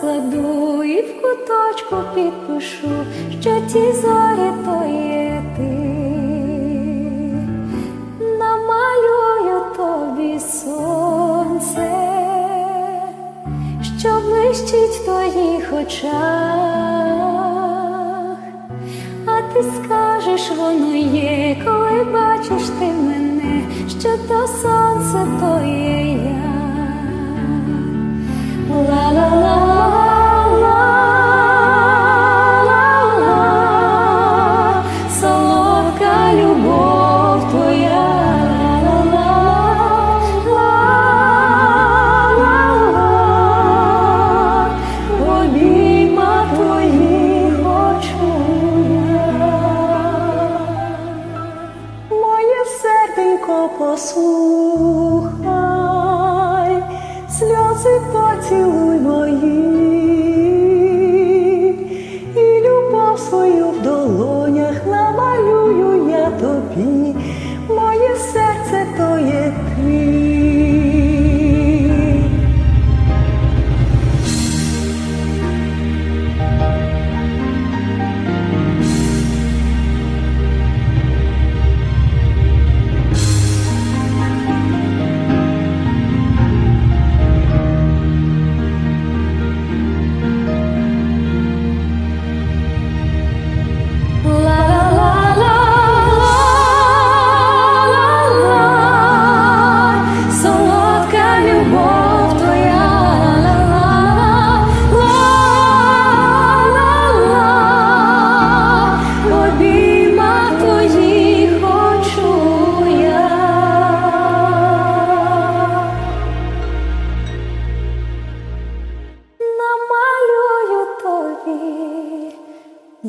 складу, і в куточку підпишу, що ті зорі то є ти. Намалюю тобі сонце що блищить в твоїх очах, а ти скажеш, воно є, коли бачиш ти мене, що то сонце, то є posłuchaj.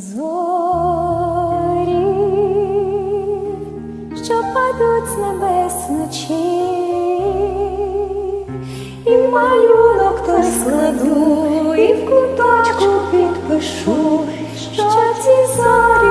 Зорі, що падуть з небес вночі, і малюнок той складу, і в куточку підпишу, що ці зорі.